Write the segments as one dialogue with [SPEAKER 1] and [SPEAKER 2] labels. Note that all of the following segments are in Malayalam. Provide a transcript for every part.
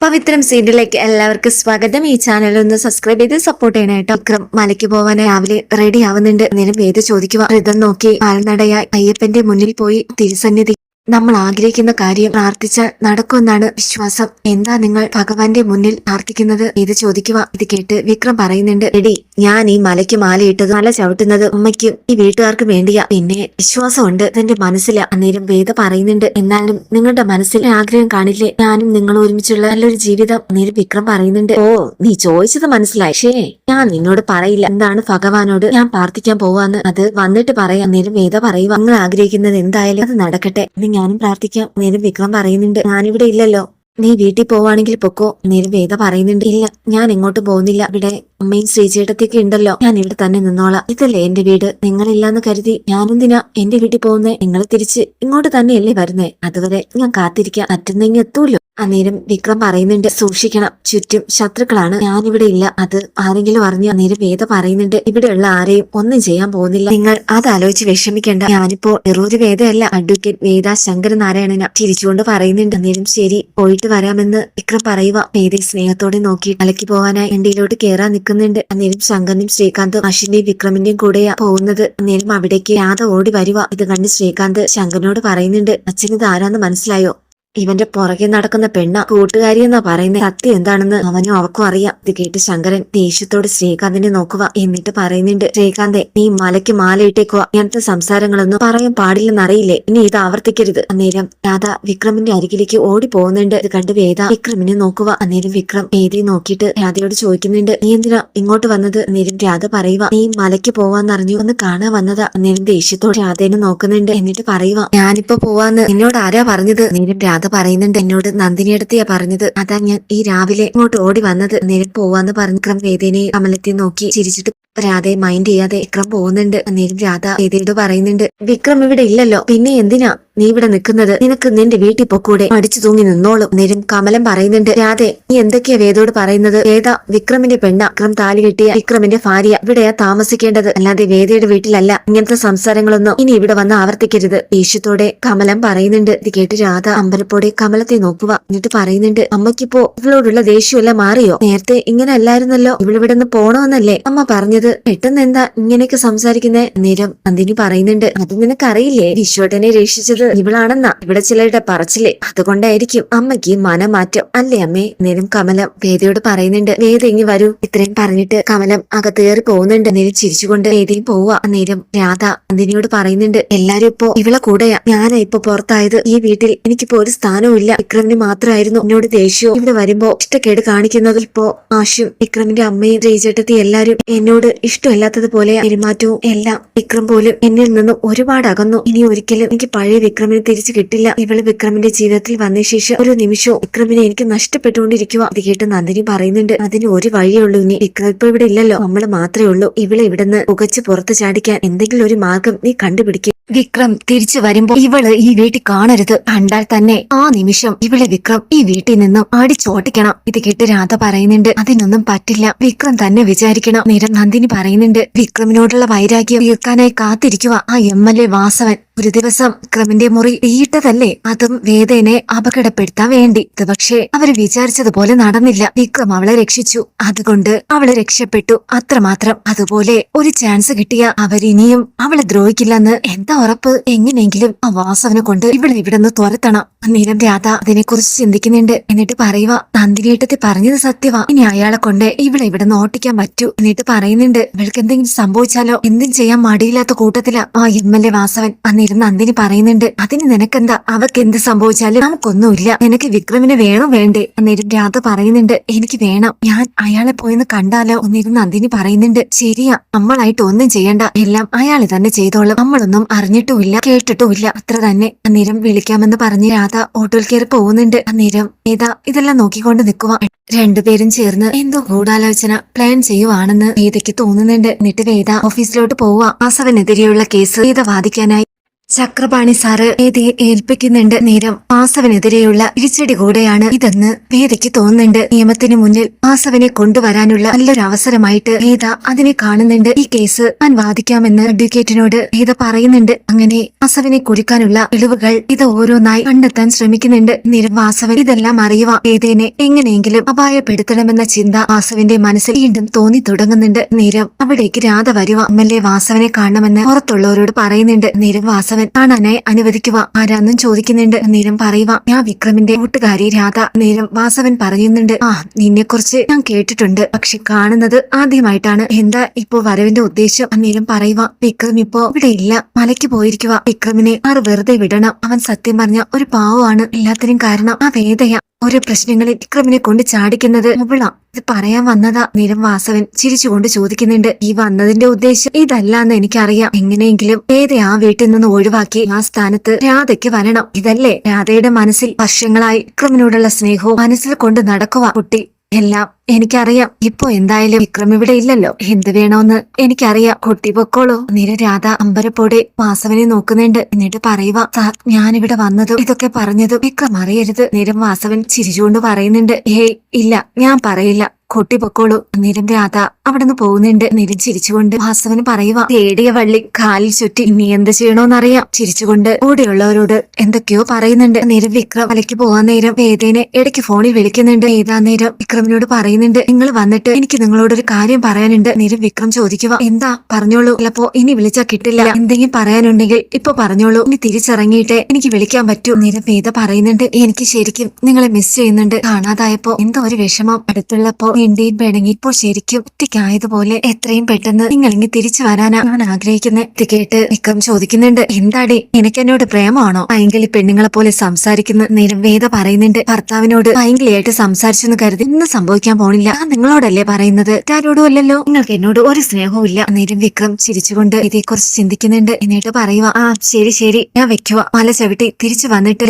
[SPEAKER 1] പവിത്രം സീഡിലേക്ക് എല്ലാവർക്കും സ്വാഗതം. ഈ ചാനൽ ഒന്ന് സബ്സ്ക്രൈബ് ചെയ്ത് സപ്പോർട്ട് ചെയ്യണേട്ടോ വിക്രം മലയ്ക്ക് പോവാൻ രാവിലെ റെഡി ആവുന്നുണ്ട്. നിലം വേദ ചോദിക്കുക. ഋതം നോക്കി കാൽനടയായി അയ്യപ്പന്റെ മുന്നിൽ പോയി തിരുസന്നിധി നമ്മൾ ആഗ്രഹിക്കുന്ന കാര്യം പ്രാർത്ഥിച്ചാൽ നടക്കുമെന്നാണ് വിശ്വാസം. എന്താ നിങ്ങൾ ഭഗവാന്റെ മുന്നിൽ പ്രാർത്ഥിക്കുന്നത്? ഇത് ചോദിക്കുക. ഇത് കേട്ട് വിക്രം പറയുന്നുണ്ട് എടി ഞാൻ ഈ മലയ്ക്ക് മാലയിട്ടത് മല ചവിട്ടുന്നത് ഉമ്മയ്ക്കും ഈ വീട്ടുകാർക്കും വേണ്ടിയാ. പിന്നെ വിശ്വാസമുണ്ട്. എന്റെ മനസ്സിലാ. അന്നേരം വേദ പറയുന്നുണ്ട് എന്നാലും നിങ്ങളുടെ മനസ്സിൽ ആഗ്രഹം കാണില്ലേ? ഞാനും നിങ്ങൾ ഒരുമിച്ചുള്ള നല്ലൊരു ജീവിതം. അന്നേരം വിക്രം പറയുന്നുണ്ട് ഓ നീ ചോദിച്ചത് മനസ്സിലായി. ഷേ ഞാൻ നിന്നോട് പറയില്ല. എന്താണ് ഭഗവാനോട് ഞാൻ പ്രാർത്ഥിക്കാൻ പോവാന്ന്? അത് വന്നിട്ട് പറയാം. അന്നേരം വേദ പറയുക നിങ്ങൾ ആഗ്രഹിക്കുന്നത് എന്തായാലും അത് നടക്കട്ടെ. എന്ന് ഞാനും പ്രാർത്ഥിക്കാം. നേരം വിക്രം പറയുന്നുണ്ട് ഞാനിവിടെ ഇല്ലല്ലോ. നീ വീട്ടിൽ പോവാണെങ്കിൽ പൊക്കോ. നേരം വേദ പറയുന്നുണ്ട് ഇല്ല ഞാൻ എങ്ങോട്ട് പോകുന്നില്ല. ഇവിടെ അമ്മയും ശ്രീചേട്ടത്തേക്ക് ഉണ്ടല്ലോ. ഞാൻ ഇവിടെ തന്നെ നിന്നോളാം. ഇതല്ലേ എന്റെ വീട്? നിങ്ങളില്ലാന്ന് കരുതി ഞാനെന്തിനാ എന്റെ വീട്ടിൽ പോകുന്നേ? നിങ്ങൾ തിരിച്ച് ഇങ്ങോട്ട് തന്നെയല്ലേ വരുന്നേ? അതുവരെ ഞാൻ കാത്തിരിക്കാം. മറ്റൊന്നെങ്കിൽ എത്തൂല്ലോ. അന്നേരം വിക്രം പറയുന്നുണ്ട് സൂക്ഷിക്കണം. ചുറ്റും ശത്രുക്കളാണ്. ഞാനിവിടെ ഇല്ല. അത് ആരെങ്കിലും അറിഞ്ഞു അന്നേരം വേദ പറയുന്നുണ്ട്. ഇവിടെയുള്ള ആരെയും ഒന്നും ചെയ്യാൻ പോകുന്നില്ല. നിങ്ങൾ അത് ആലോചിച്ച് വിഷമിക്കേണ്ട. ഞാനിപ്പോ എറൂര് വേദയല്ല അഡ്വക്കേറ്റ് വേദ ശങ്കര നാരായണന തിരിച്ചുകൊണ്ട് പറയുന്നുണ്ട്. അന്നേരം ശരി പോയിട്ട് വരാമെന്ന് വിക്രം പറയുക. വേദ സ്നേഹത്തോടെ നോക്കി അലക്കി പോകാനായി വണ്ടിയിലോട്ട് കയറാൻ നിൽക്കുന്നുണ്ട്. അന്നേരം ശങ്കറിനും ശ്രീകാന്തും അശ്വിന്റെയും വിക്രമിന്റെയും കൂടെയാ പോകുന്നത്. അന്നേരം അവിടേക്ക് രാധ ഓടി വരുക ഇത് കണ്ട് ശ്രീകാന്ത് ശങ്കറിനോട് പറയുന്നുണ്ട് അച്ഛൻ ഇത് ആരാന്ന് മനസ്സിലായോ? ഇവന്റെ പുറകെ നടക്കുന്ന പെണ്ണ കൂട്ടുകാരി എന്നാ പറയുന്ന. സത്യം എന്താണെന്ന് അവനും അവക്കും അറിയാം. ഇത് കേട്ട് ശങ്കരൻ ദേഷ്യത്തോട് ശ്രീകാന്തിനെ നോക്കുക എന്നിട്ട് പറയുന്നുണ്ട് ശ്രീകാന്തെ നീ മലയ്ക്ക് മാലയിട്ടേക്കുക ഇങ്ങനത്തെ സംസാരങ്ങളൊന്നും പറയാൻ പാടില്ലെന്നറിയില്ലേ? ഇനി ഇത് ആവർത്തിക്കരുത്. അന്നേരം രാധ വിക്രമിന്റെ അരികിലേക്ക് ഓടി പോകുന്നുണ്ട്. ഇത് കണ്ട് വേദ വിക്രമിനെ നോക്കുക. അന്നേരം വിക്രം വേദയെ നോക്കിയിട്ട് രാധയോട് ചോദിക്കുന്നുണ്ട് നീ എന്തിനാ ഇങ്ങോട്ട് വന്നത്? അന്നേരം രാധ പറയുക നീ മലയ്ക്ക് പോവാന്നറിഞ്ഞു ഒന്ന് കാണാൻ വന്നതാ. അന്നേരം ദേഷ്യത്തോട് രാധേനെ നോക്കുന്നുണ്ട് എന്നിട്ട് പറയുക ഞാനിപ്പോ പോവാന്ന്. എന്നോട് ആരാ പറഞ്ഞത്? അന്നേരം രാധ പറയുന്നുണ്ട്. എന്നോട് നന്ദിനിയടുത്തെയാ പറഞ്ഞത്. അതാ ഞാൻ ഈ രാവിലെ ഇങ്ങോട്ട് ഓടി വന്നത്. നേരിട്ട് പോവാന്ന് പറഞ്ഞ് വിക്രം വേദേനെ കമലത്തെ നോക്കി ചിരിച്ചിട്ട് രാധയെ മൈൻഡ് ചെയ്യാതെ വിക്രം പോകുന്നുണ്ട്. നേരിട്ട് രാധ വേദയോട് പറയുന്നുണ്ട്. വിക്രം ഇവിടെ ഇല്ലല്ലോ. പിന്നെ എന്തിനാ? നീ ഇവിടെ നിൽക്കുന്നത് നിനക്ക് നിന്റെ വീട്ടിൽ പൊക്കൂടെ അടിച്ചു തൂങ്ങി നിന്നോളും. നിരും കമലം പറയുന്നുണ്ട്. രാധെ നീ എന്തൊക്കെയാ വേദോട് പറയുന്നത്? വേദ വിക്രമിന്റെ പെണ്ണ വിക്രം താലി കെട്ടിയ വിക്രമിന്റെ ഭാര്യ. ഇവിടെയാ താമസിക്കേണ്ടത്. അല്ലാതെ വേദയുടെ വീട്ടിലല്ല. ഇങ്ങനത്തെ സംസാരങ്ങളൊന്നും ഇനി ഇവിടെ വന്ന് ആവർത്തിക്കരുത്. ദേഷ്യത്തോടെ കമലം പറയുന്നുണ്ട്. ഇത് കേട്ട് രാധ അമ്പലപ്പോടെ കമലത്തെ നോക്കുക. എന്നിട്ട് പറയുന്നുണ്ട് അമ്മയ്ക്കിപ്പോ ഇവളോടുള്ള ദേഷ്യമല്ല മാറിയോ? നേരത്തെ ഇങ്ങനെ അല്ലായിരുന്നല്ലോ. ഇവളിവിടെ നിന്ന് പോണോന്നല്ലേ? അമ്മ പറഞ്ഞത് പെട്ടെന്ന് എന്താ ഇങ്ങനെയൊക്കെ സംസാരിക്കുന്നേ? നേരം നന്ദിനി പറയുന്നുണ്ട് അത് നിനക്കറിയില്ലേ? വിശ്വട്ടനെ രക്ഷിച്ചത് ഇവളാണെന്നാ. ഇവിടെ ചിലരുടെ പറച്ചിലേ. അതുകൊണ്ടായിരിക്കും അമ്മയ്ക്ക് മനമാറ്റം. അല്ലേ അമ്മേ? നേരം കമലം വേദയോട് പറയുന്നുണ്ട്. വേദ ഇങ്ങി വരൂ. ഇത്രയും പറഞ്ഞിട്ട് കമലം അകത്ത് കയറി പോകുന്നുണ്ട്. നേരം ചിരിച്ചുകൊണ്ട് വേദയും പോവാ നേരം രാധ നന്ദിനിയോട് പറയുന്നുണ്ട്. എല്ലാരും ഇപ്പോ ഇവളെ കൂടെയാ. ഞാനാ ഇപ്പൊ പുറത്തായത്. ഈ വീട്ടിൽ എനിക്കിപ്പോ ഒരു സ്ഥാനവും ഇല്ല. വിക്രമിന് മാത്രമായിരുന്നു എന്നോട് ദേഷ്യവും. ഇവിടെ വരുമ്പോ ഇഷ്ടക്കേട് കാണിക്കുന്നതിൽ ഇപ്പോ ആശും വിക്രമിന്റെ അമ്മയും ശ്രീചേട്ടത്തി എല്ലാരും എന്നോട് ഇഷ്ടമില്ലാത്തതുപോലെ പെരുമാറ്റവും എല്ലാം വിക്രം പോലും എന്നിൽ നിന്നും ഒരുപാട് അകന്നു. ഇനി ഒരിക്കലും എനിക്ക് പഴയ വിക്രമിനെ തിരിച്ചു കിട്ടില്ല. ഇവൾ വിക്രമിന്റെ ജീവിതത്തിൽ വന്ന ശേഷം ഒരു നിമിഷവും വിക്രമിനെ എനിക്ക് നഷ്ടപ്പെട്ടുകൊണ്ടിരിക്കുക അത് കേട്ട് നന്ദിനി പറയുന്നുണ്ട് അതിന് ഒരു വഴിയേ ഉള്ളൂ ഇനി. വിക്രം ഇപ്പൊ ഇവിടെ ഇല്ലല്ലോ. നമ്മൾ മാത്രമേ ഉള്ളൂ. ഇവളെ ഇവിടുന്ന് പുകച്ച് പുറത്ത് ചാടിക്കാൻ എന്തെങ്കിലും ഒരു മാർഗം നീ കണ്ടുപിടിക്കും. വിക്രം തിരിച്ചു വരുമ്പോ ഇവൾ ഈ വീട്ടിൽ കാണരുത്. കണ്ടാൽ തന്നെ ആ നിമിഷം ഇവളെ വിക്രം ഈ വീട്ടിൽ നിന്നും അടിച്ചോട്ടിക്കണം. ഇത് കേട്ട് രാധ പറയുന്നുണ്ട് അതിനൊന്നും പറ്റില്ല. വിക്രം തന്നെ വിചാരിക്കണം. നിരം നന്ദിനി പറയുന്നുണ്ട് വിക്രമിനോടുള്ള വൈരാഗ്യം തീർക്കാനായി കാത്തിരിക്കുക ആ എം എൽ എ വാസവൻ ഒരു ദിവസം വിക്രമിന്റെ മുറി തീയിട്ടതല്ലേ അതും വേദേനെ അപകടപ്പെടുത്താൻ വേണ്ടി. ഇത് പക്ഷേ അവർ വിചാരിച്ചതുപോലെ നടന്നില്ല. വിക്രം അവളെ രക്ഷിച്ചു. അതുകൊണ്ട് അവളെ രക്ഷപ്പെട്ടു. അത്രമാത്രം അതുപോലെ ഒരു ചാൻസ് കിട്ടിയ അവരിനിയും അവളെ ദ്രോഹിക്കില്ലെന്ന് എന്താ ഉറപ്പ്? എങ്ങനെയെങ്കിലും ആ വാസവനെ കൊണ്ട് ഇവിടെ ഇവിടെ നിന്ന് തുരത്തണം. നിരം രാധ അതിനെക്കുറിച്ച് ചിന്തിക്കുന്നുണ്ട്. എന്നിട്ട് പറയുക നന്ദിനിയേട്ടത്തി പറഞ്ഞത് സത്യവാ. ഇനി അയാളെ കൊണ്ട് ഇവിടെ ഇവിടെ നിന്ന് ഓട്ടിക്കാൻ പറ്റൂ എന്നിട്ട് പറയുന്നുണ്ട്. ഇവൾക്ക് എന്തെങ്കിലും സംഭവിച്ചാലോ? എന്തും ചെയ്യാൻ മടിയില്ലാത്ത കൂട്ടത്തിലാ. ആ എം എൽ എ വാസവൻ അന്നേരം നന്ദിനി പറയുന്നുണ്ട് അതിന് നിനക്കെന്താ? അവക്ക് എന്ത് സംഭവിച്ചാലും നമുക്കൊന്നുമില്ല. നിനക്ക് വിക്രമിനെ വേണോ വേണ്ടേ? അന്നേരം രാധ പറയുന്നുണ്ട് എനിക്ക് വേണം. ഞാൻ അയാളെ പോയെന്ന് കണ്ടാലോ? ഒന്നിരുന്ന് നന്ദിനി പറയുന്നുണ്ട് ശരിയാ. നമ്മളായിട്ട് ഒന്നും ചെയ്യണ്ട. എല്ലാം അയാൾ തന്നെ ചെയ്തോളും. നമ്മളൊന്നും അറിഞ്ഞിട്ടുമില്ല കേട്ടിട്ടുമില്ല. അത്ര തന്നെ. അന്നേരം വിളിക്കാമെന്ന് പറഞ്ഞ് രാധ ഓട്ടോയിൽ കയറി പോകുന്നുണ്ട്. അന്നേരം ഏതാ ഇതെല്ലാം നോക്കിക്കൊണ്ട് നിൽക്കുക രണ്ടുപേരും ചേർന്ന് എന്തോ ഗൂഢാലോചന പ്ലാൻ ചെയ്യുവാണെന്ന് വേദയ്ക്ക് തോന്നുന്നുണ്ട്. എന്നിട്ട് വേദ ഓഫീസിലോട്ട് പോവുക വാസവനെതിരെയുള്ള കേസ് വേദ വാദിക്കാനായി ചക്രപാണി സാറ് വേദിയെ ഏൽപ്പിക്കുന്നുണ്ട് നേരം വാസവനെതിരെയുള്ള തിരിച്ചടി കൂടെയാണ് ഇതെന്ന് വേദയ്ക്ക് തോന്നുന്നുണ്ട്. നിയമത്തിന് മുന്നിൽ വാസവനെ കൊണ്ടുവരാനുള്ള നല്ലൊരു അവസരമായിട്ട് വേദ അതിനെ കാണുന്നുണ്ട്. ഈ കേസ് ഞാൻ വാദിക്കാമെന്ന് അഡ്വക്കേറ്റിനോട് വേദ പറയുന്നുണ്ട്. അങ്ങനെ വാസവനെ കുടിക്കാനുള്ള തെളിവുകൾ ഇത് ഓരോന്നായി കണ്ടെത്താൻ ശ്രമിക്കുന്നുണ്ട്. നേരം വാസവൻ ഇതെല്ലാം അറിയുക വേദേനെ എങ്ങനെയെങ്കിലും അപായപ്പെടുത്തണമെന്ന ചിന്ത വാസവന്റെ മനസ്സിൽ വീണ്ടും തോന്നി തുടങ്ങുന്നുണ്ട്. നേരം അവിടേക്ക് രാധ വരുക എ വാസവനെ കാണണമെന്ന് പുറത്തുള്ളവരോട് പറയുന്നുണ്ട്. നേരം വാസവൻ കാണാനായി അനുവദിക്കുക. ആരാന്നും ചോദിക്കുന്നുണ്ട്. നേരം പറയുക ഞാൻ വിക്രമിന്റെ കൂട്ടുകാരി രാധ. നേരം വാസവൻ പറയുന്നുണ്ട് ആ നിന്നെ കുറിച്ച് ഞാൻ കേട്ടിട്ടുണ്ട്. പക്ഷെ കാണുന്നത് ആദ്യമായിട്ടാണ്. എന്താ ഇപ്പോ വരവിന്റെ ഉദ്ദേശം? അന്നേരം പറയുക വിക്രം ഇപ്പോ ഇവിടെ ഇല്ല. മലയ്ക്ക് പോയിരിക്കുക വിക്രമിനെ ആറ് വെറുതെ വിടണം. അവൻ സത്യം പറഞ്ഞ ഒരു പാവമാണ്. എല്ലാത്തിനും കാരണം ആ വേദയ ഓരോ പ്രശ്നങ്ങളിൽ വിക്രമിനെ കൊണ്ട് ചാടിക്കുന്നത് മുകള ഇത് പറയാൻ വന്നതാ നിരം വാസവൻ ചിരിച്ചുകൊണ്ട് ചോദിക്കുന്നുണ്ട്. ഈ വന്നതിന്റെ ഉദ്ദേശം ഇതല്ലാന്ന് എനിക്കറിയാം. എങ്ങനെയെങ്കിലും വേദ ആ വീട്ടിൽ നിന്ന് ഒഴിവാക്കി ആ സ്ഥാനത്ത് രാധയ്ക്ക് വരണം. ഇതല്ലേ? രാധയുടെ മനസ്സിൽ വർഷങ്ങളായി വിക്രമിനോടുള്ള സ്നേഹവും മനസ്സിൽ കൊണ്ട് നടക്കുക. കുട്ടി എല്ലാം എനിക്കറിയാം. ഇപ്പൊ എന്തായാലും വിക്രം ഇവിടെ ഇല്ലല്ലോ. എന്ത് വേണോന്ന് എനിക്കറിയാം. കുട്ടി പൊക്കോളൂ. നിര രാധ അമ്പരപ്പോടെ വാസവനെ നോക്കുന്നുണ്ട്. എന്നിട്ട് പറയുക സാർ ഞാനിവിടെ വന്നതും ഇതൊക്കെ പറഞ്ഞതും വിക്രം അറിയരുത്. നിരം വാസവൻ ചിരിച്ചുകൊണ്ട് പറയുന്നുണ്ട് ഹേയ് ഇല്ല ഞാൻ പറയില്ല. കുട്ടി പൊക്കോളൂ നിരം രാധ അവിടുന്ന് പോകുന്നുണ്ട്. നിരം ചിരിച്ചുകൊണ്ട് വാസവന് പറയുക തേടിയ വള്ളി കാലിൽ ചുറ്റി നീ എന്ത് ചെയ്യണോന്നറിയാം. ചിരിച്ചുകൊണ്ട് കൂടെയുള്ളവരോട് എന്തൊക്കെയോ പറയുന്നുണ്ട്. നിരം വിക്രം വലയ്ക്ക് പോവാൻ നേരം വേദേനെ ഇടയ്ക്ക് ഫോണിൽ വിളിക്കുന്നുണ്ട്. ഏതാ നേരം വിക്രമിനോട് പറയുന്നുണ്ട് നിങ്ങൾ വന്നിട്ട് എനിക്ക് നിങ്ങളോട് ഒരു കാര്യം പറയാനുണ്ട്. നിരം വിക്രം ചോദിക്കുക എന്താ? പറഞ്ഞോളൂ. ചിലപ്പോ ഇനി വിളിച്ചാ കിട്ടില്ല. എന്തെങ്കിലും പറയാനുണ്ടെങ്കിൽ ഇപ്പൊ പറഞ്ഞോളൂ. ഇനി തിരിച്ചിറങ്ങിയിട്ട് എനിക്ക് വിളിക്കാൻ പറ്റൂ. നിരം വേദ പറയുന്നുണ്ട് എനിക്ക് ശരിക്കും നിങ്ങളെ മിസ് ചെയ്യുന്നുണ്ട്. കാണാതായപ്പോ എന്തോ ഒരു വിഷമം. അടുത്തുള്ളപ്പോ വേണ്ടിയും വേണമെങ്കിൽ ഇപ്പോൾ ശരിക്കും ഒറ്റയ്ക്കായതുപോലെ എത്രയും പെട്ടെന്ന് നിങ്ങൾ ഇങ്ങ് തിരിച്ചു വരാനാ ഞാൻ ആഗ്രഹിക്കുന്നത് ഇത് കേട്ട് വിക്രം ചോദിക്കുന്നുണ്ട് എന്താടി നിനക്ക് എന്നോട് പ്രേമമാണോ? പൈങ്കിളി പെണ്ണുങ്ങളെ പോലെ സംസാരിക്കുന്ന നേരം വേദ പറയുന്നുണ്ട് ഭർത്താവിനോട് പൈങ്കിളിയായിട്ട് സംസാരിച്ചെന്ന് കരുതി ഒന്നും സംഭവിക്കാൻ പോണില്ല. ആ നിങ്ങളോടല്ലേ പറയുന്നത്? ആരോടും അല്ലല്ലോ. നിങ്ങൾക്ക് എന്നോട് ഒരു സ്നേഹവും ഇല്ല. നേരം വിക്രം ചിരിച്ചുകൊണ്ട് ഇതേക്കുറിച്ച് ചിന്തിക്കുന്നുണ്ട്. എന്നിട്ട് പറയുക ആ ശരി ശരി. ഞാൻ വെക്കുക മല ചവിട്ടി തിരിച്ചു വന്നിട്ട്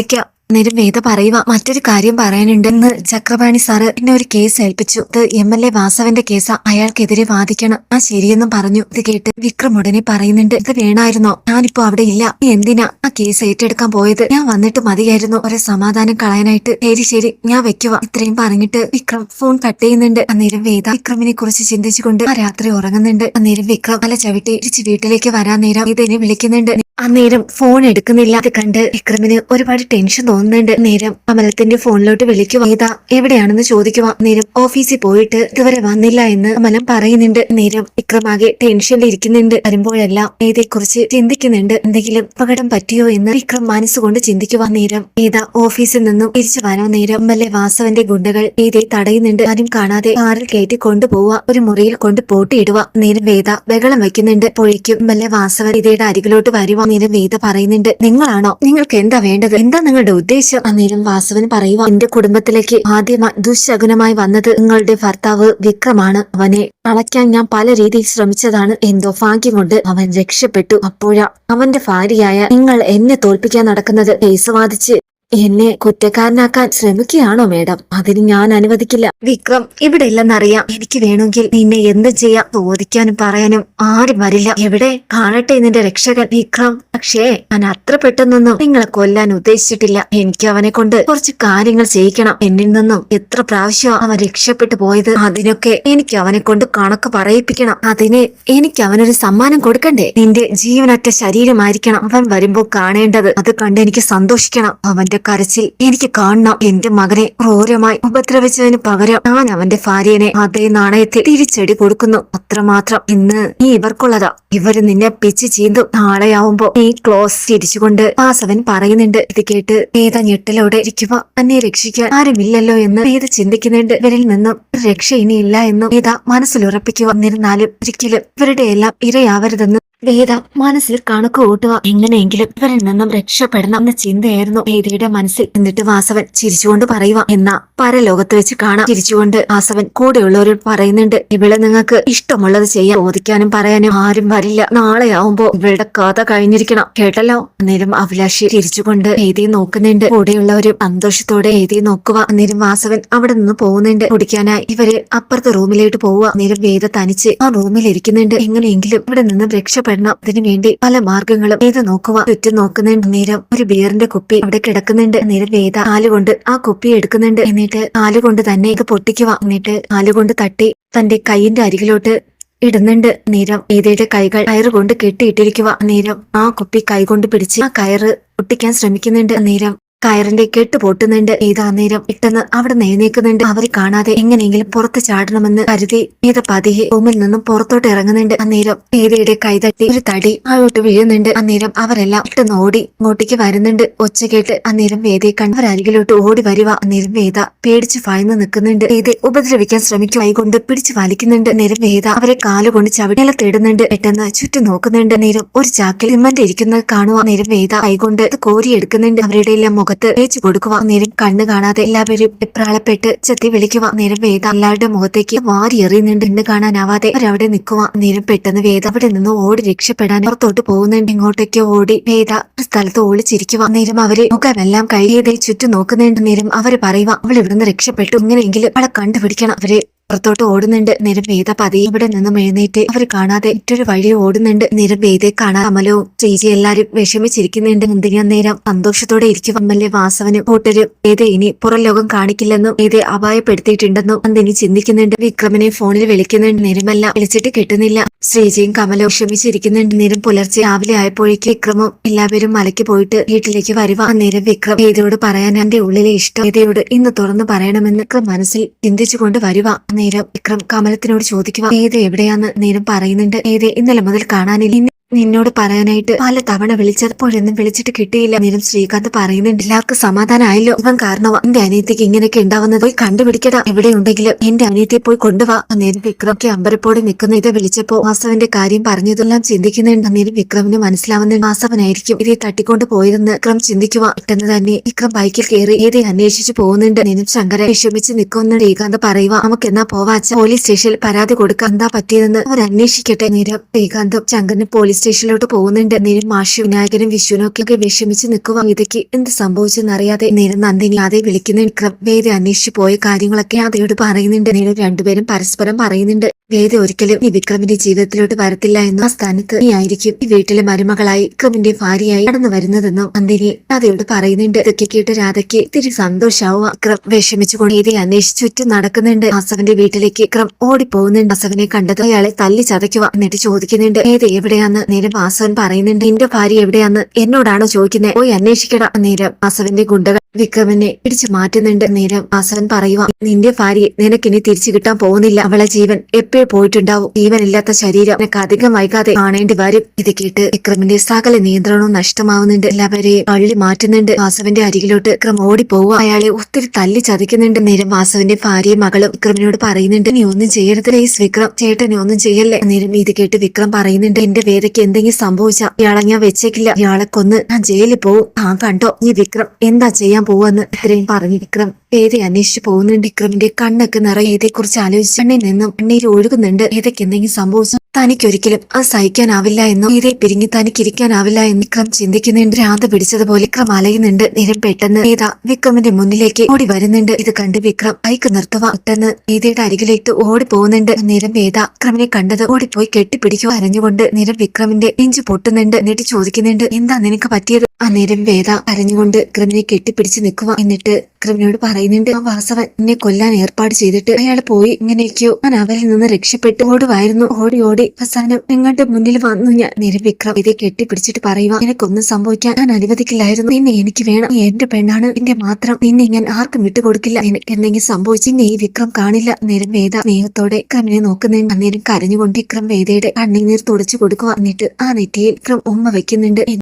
[SPEAKER 1] വെക്കാം നേരം വേദ പറയുക മറ്റൊരു കാര്യം പറയാനുണ്ടെന്ന് ചക്രപാണി സാറ് എന്നെ ഒരു കേസ് ഏൽപ്പിച്ചു. ഇത് എം എൽ എ വാസവന്റെ കേസ് അയാൾക്കെതിരെ വാദിക്കണം. ആ ശരിയെന്നും പറഞ്ഞു. ഇത് കേട്ട് വിക്രം ഉടനെ പറയുന്നുണ്ട് ഇത് വേണമായിരുന്നോ ഞാനിപ്പോ അവിടെ ഇല്ല. എന്തിനാ ആ കേസ് ഏറ്റെടുക്കാൻ പോയത്? ഞാൻ വന്നിട്ട് മതിയായിരുന്നു. ഒരു സമാധാനം കളയാനായിട്ട്. ശരി ശരി. ഞാൻ വെക്കുക ഇത്രയും പറഞ്ഞിട്ട് വിക്രം ഫോൺ കട്ട് ചെയ്യുന്നുണ്ട്. അന്നേരം വേദ വിക്രമിനെ കുറിച്ച് ചിന്തിച്ചുകൊണ്ട് ആ രാത്രി ഉറങ്ങുന്നുണ്ട്. അന്നേരം വിക്രം അല്ല ചവിട്ടി തിരിച്ച് വീട്ടിലേക്ക് വരാൻ നേരം ഇതിനെ വിളിക്കുന്നുണ്ട്. അന്നേരം ഫോൺ എടുക്കുന്നില്ല അത് കണ്ട് വിക്രമിന് ഒരുപാട് ടെൻഷൻ തോന്നുന്നുണ്ട്. നേരം കമലത്തിന്റെ ഫോണിലോട്ട് വിളിക്കുക ഏതാ എവിടെയാണെന്ന് ചോദിക്കുക നേരം ഓഫീസിൽ പോയിട്ട് ഇതുവരെ വന്നില്ല എന്ന് കമലം പറയുന്നുണ്ട്. നേരം വിക്രമാകെ ടെൻഷനിൽ ഇരിക്കുന്നുണ്ട്. വരുമ്പോഴെല്ലാം കുറിച്ച് ചിന്തിക്കുന്നുണ്ട്. എന്തെങ്കിലും അപകടം പറ്റിയോ എന്ന് വിക്രം മനസ്സുകൊണ്ട് ചിന്തിക്കുക നേരം ഏതാ ഓഫീസിൽ നിന്നും തിരിച്ചു വരാൻ നേരം എം എൽ എ വാസവന്റെ ഗുണ്ടകൾ ഏതെ തടയുന്നുണ്ട്. ആരും കാണാതെ കാറിൽ കയറ്റി കൊണ്ടുപോവുക ഒരു മുറിയിൽ കൊണ്ട് പൂട്ടിയിടുക നേരം വേദ ബഹളം എം എൽ എ വാസവൻ ഇതയുടെ അരികിലോട്ട് വരുക നേരം വേദ പറയുന്നുണ്ട്. നിങ്ങളാണോ? നിങ്ങൾക്ക് എന്താ വേണ്ടത്? എന്താ നിങ്ങളുടെ ഉദ്ദേശം? അന്നേരം വാസവൻ പറയുക എന്റെ കുടുംബത്തിലേക്ക് ആദ്യമായി ദുശകുനമായി വന്നത് നിങ്ങളുടെ ഭർത്താവ് വിക്രമാണ്. അവനെ അളയ്ക്കാൻ ഞാൻ പല രീതിയിൽ ശ്രമിച്ചതാണ്. എന്തോ ഭാഗ്യം കൊണ്ട് അവൻ രക്ഷപ്പെട്ടു അപ്പോഴാ അവന്റെ ഭാര്യയായ നിങ്ങൾ എന്നെ തോൽപ്പിക്കാൻ നടക്കുന്നത്. കേസ് വാദിച്ച് എന്നെ കുറ്റക്കാരനാക്കാൻ ശ്രമിക്കുകയാണോ മേഡം? അതിന് ഞാൻ അനുവദിക്കില്ല. വിക്രം ഇവിടെ ഇല്ലെന്നറിയാം. എനിക്ക് വേണമെങ്കിൽ നിന്നെ എന്ത് ചെയ്യാം? ചോദിക്കാനും പറയാനും ആരും വരില്ല. എവിടെ? കാണട്ടെ നിന്റെ രക്ഷകൻ വിക്രം. പക്ഷേ ഞാൻ അത്ര പെട്ടെന്നൊന്നും നിങ്ങളെ കൊല്ലാൻ ഉദ്ദേശിച്ചിട്ടില്ല. എനിക്ക് അവനെ കൊണ്ട് കുറച്ച് കാര്യങ്ങൾ ചെയ്യിക്കണം. എന്നിൽ നിന്നും എത്ര പ്രാവശ്യം അവൻ രക്ഷപ്പെട്ടു പോയത്? അതിനൊക്കെ എനിക്ക് അവനെ കൊണ്ട് കണക്ക് പറയിപ്പിക്കണം. അതിന് എനിക്ക് അവനൊരു സമ്മാനം കൊടുക്കണ്ടേ? നിന്റെ ജീവനറ്റ ശരീരമായിരിക്കണം അവൻ വരുമ്പോ കാണേണ്ടത്. അത് കണ്ട് എനിക്ക് സന്തോഷിക്കണം. അവന്റെ കരച്ചിൽ. എനിക്ക് കാണണം. എന്റെ മകനെ ക്രൂരമായി ഉപദ്രവിച്ചതിന് പകരം ഞാൻ അവന്റെ ഭാര്യനെ അതേ നാണയത്തിൽ തിരിച്ചടി കൊടുക്കുന്നു. അത്രമാത്രം ഇന്ന് നീ ഇവർക്കുള്ളതാ. ഇവർ നിന്നെ പിച്ച് ചീന്തും നാളെയാവുമ്പോ നീ ക്ലോസ് തിരിച്ചുകൊണ്ട് വാസവൻ പറയുന്നുണ്ട്. ഇത് കേട്ട് വേദ ഞെട്ടലോടെ ഇരിക്കുക. തന്നെ രക്ഷിക്കാൻ ആരുമില്ലല്ലോ എന്ന് വേദ ചിന്തിക്കുന്നുണ്ട്. ഇവരിൽ നിന്നും രക്ഷ ഇനിയില്ല എന്നും വേദ മനസ്സിലുറപ്പിക്കുക. എന്നിരുന്നാലും ഒരിക്കലും ഇവരുടെ എല്ലാം ഇരയാവരുതെന്ന് വേദ മനസ്സിൽ കണക്ക് കൂട്ടുക. എങ്ങനെയെങ്കിലും ഇവരിൽ നിന്നും രക്ഷപ്പെടണം എന്ന ചിന്തയായിരുന്നു വേദയുടെ മനസ്സിൽ. എന്നിട്ട് വാസവൻ ചിരിച്ചുകൊണ്ട് പറയുക എന്ന പരലോകത്ത് വെച്ച് കാണാം. ചിരിച്ചുകൊണ്ട് വാസവൻ കൂടെയുള്ളവരോട് പറയുന്നുണ്ട് ഇവിടെ നിങ്ങൾക്ക് ഇഷ്ടമുള്ളത് ചെയ്യാൻ ചോദിക്കാനും പറയാനും ആരും വരില്ല. നാളെ നാളെയാവുമ്പോ ഇവളുടെ കഥ കഴിഞ്ഞിരിക്കണം. കേട്ടല്ലോ? അന്നേരം അഭിലാഷി ചിരിച്ചുകൊണ്ട് വേദിയെ നോക്കുന്നുണ്ട്. കൂടെയുള്ളവരും സന്തോഷത്തോടെ വേദിയെ നോക്കുക. അന്നേരം വാസവൻ അവിടെ നിന്ന് പോകുന്നുണ്ട്. കുടിക്കാനായി ഇവർ അപ്പുറത്തെ റൂമിലേക്ക് പോവുക. അന്നേരം വേദ തനിച്ച് ആ റൂമിൽ ഇരിക്കുന്നുണ്ട്. എങ്ങനെയെങ്കിലും ഇവിടെ നിന്ന് രക്ഷപ്പെടണം. രക്ഷപ്പെടണം അതിനു വേണ്ടി പല മാർഗങ്ങളും വേദ നോക്കുക ചുറ്റും നോക്കുന്നുണ്ട് നേരം ഒരു ബിയറിന്റെ കുപ്പി അവിടെ കിടക്കുന്നുണ്ട്. നേരം വേദ കാലുകൊണ്ട് ആ കുപ്പി എടുക്കുന്നുണ്ട്. എന്നിട്ട് കാലുകൊണ്ട് തന്നെ ഇത് പൊട്ടിക്കുക എന്നിട്ട് കാലുകൊണ്ട് തട്ടി തന്റെ കൈയിന്റെ അരികിലോട്ട് ഇടുന്നുണ്ട്. നേരം ഏതയുടെ കൈകൾ കയറ് കൊണ്ട് കെട്ടിയിട്ടിരിക്കുക നേരം ആ കുപ്പി കൈകൊണ്ട് പിടിച്ച് ആ കയറ് ഒട്ടിക്കാൻ ശ്രമിക്കുന്നുണ്ട്. നേരം കയറിന്റെ കെട്ട് പൊട്ടുന്നുണ്ട്. ഏതാ നേരം പെട്ടെന്ന് അവിടെ നെയ്നീക്കുന്നുണ്ട് അവരെ കാണാതെ എങ്ങനെയെങ്കിലും പുറത്ത് ചാടണമെന്ന് കരുതി ഏത പതിയെ റൂമിൽ നിന്നും പുറത്തോട്ട് ഇറങ്ങുന്നുണ്ട്. അന്നേരം ഏതയുടെ കൈതട്ടി ഒരു തടി ആഴോട്ട് വീഴുന്നുണ്ട്. അന്നേരം അവരെല്ലാം പെട്ടെന്ന് ഓടി ഇങ്ങോട്ടേക്ക് വരുന്നുണ്ട്. ഒച്ച കേട്ട് അന്നേരം വേദയെ കണ്ടവർ അരികിലോട്ട് ഓടി വരുക. അന്നേരം വേദ പേടിച്ച് ഭയന്ന് നിൽക്കുന്നുണ്ട്. വേദയെ ഉപദ്രവിക്കാൻ ശ്രമിക്കും. കൈകൊണ്ട് പിടിച്ച് വലിക്കുന്നുണ്ട്. നേരം വേദ അവരെ കാലുകൊണ്ട് ചവിട്ടില തേടുന്നുണ്ട്. പെട്ടെന്ന് ചുറ്റും നോക്കുന്നുണ്ട്. നേരം ഒരു ചാക്കിൽ സിമന്റ് ഇരിക്കുന്നത് കാണുക. നേരം വേദ കൈകൊണ്ട് കോരിയെടുക്കുന്നുണ്ട്. അവരുടെ എല്ലാം മുഖത്ത് തേച്ചു കൊടുക്കുക നേരം കണ്ണു കാണാതെ എല്ലാവരും എപ്രാളപ്പെട്ട് ചെത്തി വിളിക്കുക നേരം വേദ എല്ലാവരുടെ മുഖത്തേക്ക് വാരി എറിയുന്നുണ്ട്. ഇന്ന് കാണാനാവാതെ അവരവിടെ നിൽക്കുക നേരം പെട്ടെന്ന് വേദ അവിടെ നിന്ന് ഓടി രക്ഷപ്പെടാൻ പുറത്തോട്ട് പോകുന്നുണ്ട്. ഇങ്ങോട്ടേക്ക് ഓടി വേദ ഒരു സ്ഥലത്ത് ഒളിച്ചിരിക്കുക നേരം അവർ മുഖമെല്ലാം കഴിയതെ ചുറ്റും നോക്കുന്നുണ്ട്. നേരം അവർ പറയുക അവൾ ഇവിടുന്ന് രക്ഷപ്പെട്ടു. ഇങ്ങനെയെങ്കിലും അവളെ കണ്ടുപിടിക്കണം. അവർ പുറത്തോട്ട് ഓടുന്നുണ്ട്. നിരം വേദ പതിയെ ഇവിടെ നിന്നും എഴുന്നേറ്റ് അവർ കാണാതെ മറ്റൊരു വഴി ഓടുന്നുണ്ട്. നിരം വേദയെ കാണാൻ അമലവും ശ്രീജി എല്ലാരും വിഷമിച്ചിരിക്കുന്നുണ്ട്. എന്തിനാ നേരം? സന്തോഷത്തോടെ ഇരിക്കും. അമ്മല്ലേ വാസവനും കൂട്ടരും ഏതെ ഇനി പുറം ലോകം കാണിക്കില്ലെന്നും ഏതെ അപായപ്പെടുത്തിയിട്ടുണ്ടെന്നും അന്തിനി ചിന്തിക്കുന്നുണ്ട്. വിക്രമിനെ ഫോണിൽ വിളിക്കുന്നുണ്ട്. നിരമല്ല വിളിച്ചിട്ട് കിട്ടുന്നില്ല. ശ്രീജയും കമലും വിഷമിച്ചിരിക്കുന്നുണ്ട്. നിരം പുലർച്ചെ രാവിലെ ആയപ്പോഴേക്ക് വിക്രമും എല്ലാവരും മലയ്ക്ക് പോയിട്ട് വീട്ടിലേക്ക് വരുവാ. നേരം വിക്രം ഏതയോട് പറയാൻ എന്റെ ഉള്ളിലെ ഇഷ്ടം ഏതയോട് ഇന്ന് തുറന്നു പറയണമെന്ന് മനസ്സിൽ ചിന്തിച്ചുകൊണ്ട് വരുക നേരം വിക്രം കമലത്തിനോട് ചോദിക്കുക ഏത് എവിടെയാന്ന് നേരം പറയുന്നുണ്ട്. ഏത് ഇന്നലെ മുതൽ കാണാനില്ല. നിന്നോട് പറയാനായിട്ട് പല തവണ വിളിച്ചപ്പോഴൊന്നും വിളിച്ചിട്ട് കിട്ടിയില്ല. നിരും ശ്രീകാന്ത് പറയുന്നുണ്ട് എല്ലാവർക്കും സമാധാനമായല്ലോ ഇവൻ കാരണം എന്റെ അനിയത്തിക്ക് ഇങ്ങനെയൊക്കെ ഉണ്ടാവുന്നത് പോയി കണ്ടുപിടിക്കടാ. എവിടെ ഉണ്ടെങ്കിലും എന്റെ അനിയത്തിയെ പോയി കൊണ്ടുവാ. നേരം വിക്രമൊക്കെ അമ്പരപ്പോടെ നിൽക്കുന്ന ഇത് വിളിച്ചപ്പോ വാസവന്റെ കാര്യം പറഞ്ഞതെല്ലാം ചിന്തിക്കുന്നുണ്ട്. നേരം വിക്രമിന് മനസ്സിലാവുന്ന വാസവനായിരിക്കും ഇതേ തട്ടിക്കൊണ്ട് പോയതെന്ന് വിക്രം ചിന്തിക്കുക പെട്ടെന്ന് തന്നെ വിക്രം ബൈക്കിൽ കയറി ഏത് അന്വേഷിച്ചു പോകുന്നുണ്ട്. നേരം ശങ്കര വിഷമിച്ച് നിൽക്കുമെന്ന് ശ്രീകാന്ത് പറയുക നമുക്ക് എന്നാ പോവാച്ച പോലീസ് സ്റ്റേഷനിൽ പരാതി കൊടുക്കാൻ എന്താ പറ്റിയതെന്ന് അവർ അന്വേഷിക്കട്ടെ നേരം ശ്രീകാന്തും ശങ്കറിന് പോലീസ് സ്റ്റേഷനിലോട്ട് പോകുന്നുണ്ട്. നേരം മാഷി വിനായകനും വിശ്വനൊക്കെ വിഷമിച്ച് നിൽക്കുക ഇതൊക്കെ എന്ത് സംഭവിച്ചെന്നറിയാതെ നേരം നന്ദിനി അതെ വിളിക്കുന്ന വിക്രം വേദ അന്വേഷിച്ചു പോയ കാര്യങ്ങളൊക്കെ അതയോട് പറയുന്നുണ്ട്. നേരം രണ്ടുപേരും പരസ്പരം പറയുന്നുണ്ട്. വേദ ഒരിക്കലും ഈ വിക്രമിന്റെ ജീവിതത്തിലോട്ട് വരത്തില്ല എന്നും ആ സ്ഥാനത്ത് നീ ആയിരിക്കും. ഈ വീട്ടിലെ മരുമകളായി വിക്രമിന്റെ ഭാര്യയായി കടന്നു വരുന്നതെന്നും നന്ദിനി രാധയോട് പറയുന്നുണ്ട്. ഇതൊക്കെ കേട്ട് രാധയ്ക്ക് ഇത്തിരി സന്തോഷാവും. വിക്രം വിഷമിച്ചുകൊണ്ട് ഇതേ അന്വേഷിച്ച് ചുറ്റും നടക്കുന്നുണ്ട്. വാസവന്റെ വീട്ടിലേക്ക് വിക്രം ഓടിപ്പോകുന്നുണ്ട്. വാസവനെ കണ്ടത് അയാളെ തല്ലി ചതയ്ക്കുക എന്നിട്ട് ചോദിക്കുന്നുണ്ട് ഏത് എവിടെയാന്ന്? നേരം വാസവൻ പറയുന്നുണ്ട് നിന്റെ ഭാര്യ എവിടെയാന്ന്? എന്നോടാണോ ചോദിക്കുന്നത് പോയി അന്വേഷിക്കണം നേരം വാസവന്റെ ഗുണ്ടകൾ വിക്രമിനെ പിടിച്ചു മാറ്റുന്നുണ്ട് നേരം വാസവൻ പറയുക നിന്റെ ഭാര്യ നിനക്കിനി തിരിച്ചു കിട്ടാൻ പോകുന്നില്ല. അവളെ ജീവൻ എപ്പോഴും പോയിട്ടുണ്ടാവും. ജീവനില്ലാത്ത ശരീരം നിനക്ക് അധികം വൈകാതെ കാണേണ്ടി വരും. ഇത് കേട്ട് വിക്രമിന്റെ സകല നിയന്ത്രണവും നഷ്ടമാവുന്നുണ്ട്. എല്ലാവരെയും അള്ളി മാറ്റുന്നുണ്ട്. വാസവന്റെ അരികിലോട്ട് വിക്രം ഓടിപ്പോവുക. അയാളെ ഒത്തിരി തല്ലി ചതിക്കുന്നുണ്ട്. നേരം വാസവന്റെ ഭാര്യയും മകളും വിക്രമിനോട് പറയുന്നുണ്ട് നീ ഒന്നും ചെയ്യരുത് പ്ലീസ് വിക്രം. ചേട്ടനെ ഒന്നും ചെയ്യല്ലേ? നേരം ഇത് കേട്ട് വിക്രം പറയുന്നുണ്ട് എന്റെ വേദയ്ക്ക് എന്തെങ്കിലും സംഭവിച്ച? ഇയാളെ ഞാൻ വെച്ചേക്കില്ല. ഇയാളെ കൊന്ന് ഞാൻ ജയിലിൽ പോവും. ആ കണ്ടോ? ഈ വിക്രം എന്താ ചെയ്യാൻ പോവാന്ന് ഇത്രയും പറഞ്ഞു ഏതെ അന്വേഷിച്ചു പോകുന്നുണ്ട്. വിക്രമിന്റെ കണ്ണൊക്കെ നിറയെ ഇതേക്കുറിച്ച് ആലോചിച്ച് കണ്ണിൽ നിന്നും കണ്ണീര് ഒഴുകുന്നുണ്ട്. ഏതൊക്കെ എന്തെങ്കിലും സംഭവിച്ചു തനിക്കൊരിക്കലും അത് സഹിക്കാനാവില്ല എന്നും ഇതേ പിരിഞ്ഞ് തനിക്കിരിക്കാനാവില്ല എന്ന് വിക്രം ചിന്തിക്കുന്നുണ്ട്. രാധ പിടിച്ചതുപോലെ വിക്രം അലയുന്നുണ്ട്. നേരം പെട്ടെന്ന് ഏതാ വിക്രമിന്റെ മുന്നിലേക്ക് ഓടി വരുന്നുണ്ട്. ഇത് കണ്ട് വിക്രം ബൈക്ക് നിർത്തുക പെട്ടെന്ന് ഏതയുടെ അരികിലേക്ക് ഓടി പോകുന്നുണ്ട്. നേരം വേദ വിക്രമിനെ കണ്ടത്? ഓടിപ്പോയി കെട്ടിപ്പിടിക്കുക അരഞ്ഞുകൊണ്ട് നേരം വിക്രമിന്റെ നെഞ്ചു പൊട്ടുന്നുണ്ട്. എന്നിട്ട് ചോദിക്കുന്നുണ്ട് എന്താ നിനക്ക് പറ്റിയത്? ആ നേരം വേദ അരഞ്ഞുകൊണ്ട് വിക്രമിനെ കെട്ടിപ്പിടിച്ച് നിൽക്കുക. എന്നിട്ട് വിക്രമിനോട് പറയുന്നുണ്ട് ആ വാസവൻ എന്നെ കൊല്ലാൻ ഏർപ്പാട് ചെയ്തിട്ട് അയാൾ പോയി ഇങ്ങനെയൊക്കെയോ. ഞാൻ അവരിൽ നിന്ന് രക്ഷപ്പെട്ടു ഓടുവായിരുന്നു. ഓടി ഓടി. അവസാനം നിങ്ങളുടെ മുന്നിൽ വന്നു ഞാൻ നിരവിക്രം ഇതേ കെട്ടിപ്പിടിച്ചിട്ട് പറയുക എനിക്കൊന്നും സംഭവിക്കാൻ ഞാൻ അനുവദിക്കില്ലായിരുന്നു. നിന്നെ എനിക്ക് വേണം. എന്റെ പെണ്ണാണ്. എന്റെ മാത്രം. നിന്നെ ഞാൻ ആർക്കും വിട്ടുകൊടുക്കില്ല നിനക്ക് എന്തെങ്കിലും സംഭവിച്ചു നിന്നെ ഈ വിക്രം കാണില്ല. നേരം വേദ സ്നേഹത്തോടെ വിക്രമിനെ നോക്കുന്നുണ്ട്. അന്നേരം കരഞ്ഞുകൊണ്ട് വിക്രം വേദയുടെ കണ്ണീർ തുടച്ചു കൊടുക്കുക എന്നിട്ട് ആ നെറ്റിയിൽ വിക്രം ഉമ്മ വെക്കുന്നുണ്ട്.